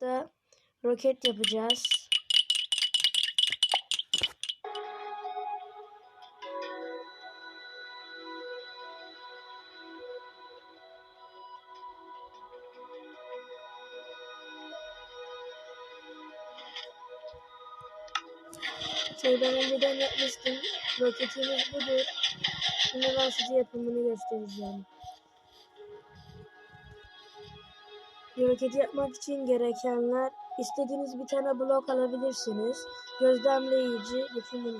da roket yapacağız. Şey ben önceden yapmıştım. Roketimiz budur. Şimdi ben size yapımını göstereceğim. Bir yapmak için gerekenler istediğiniz bir tane blok alabilirsiniz. Gözlemleyici,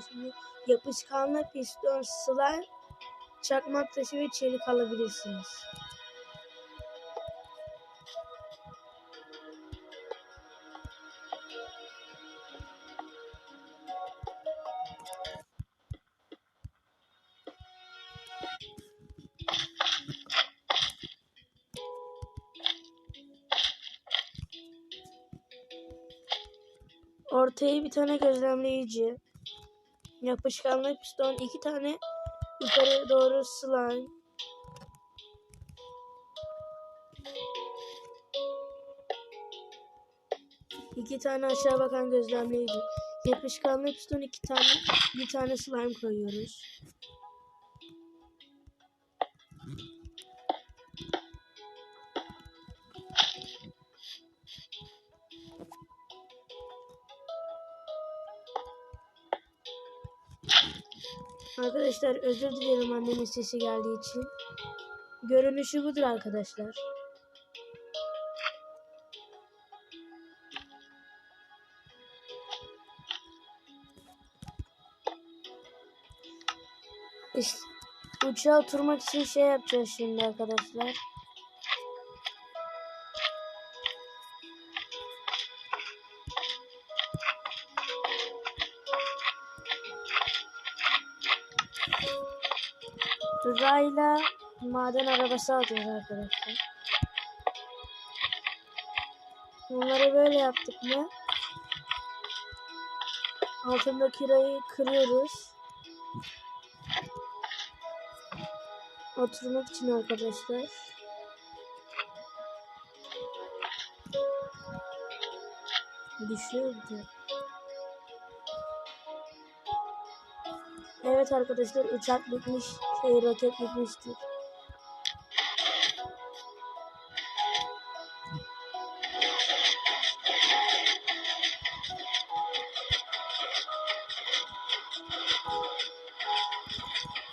şimdi yapışkanlı piston, slime, çakmak taşı ve çelik alabilirsiniz. Ortaya bir tane gözlemleyici, yapışkanlı piston, iki tane yukarı doğru slime, iki tane aşağı bakan gözlemleyici, yapışkanlı piston, iki tane, bir tane slime koyuyoruz. Arkadaşlar özür dilerim annemin sesi geldiği için. Görünüşü budur arkadaşlar. İşte uçağa oturmak için şey yapacağız şimdi arkadaşlar. Rayla maden arabası alacağız arkadaşlar. Bunları böyle yaptık mı? Altındaki rayı kırıyoruz. Oturmak için arkadaşlar. Düşüyor bir de. Evet arkadaşlar uçak bitmiş. Şey roket bitmiştir.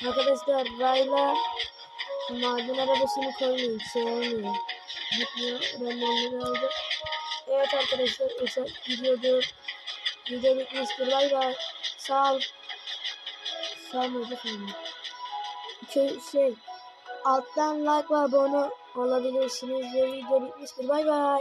Arkadaşlar Rayla maden arabasını koymayın. Şey olmuyor. Gitmiyor. Ben de onları aldım. Evet arkadaşlar uçak gidiyordu. Video bitmiştir. Bay bay. Sağ ol. Sağ ol. Şey, şey alttan like ve abone olabilirsiniz video bitmiştir. Bay bay.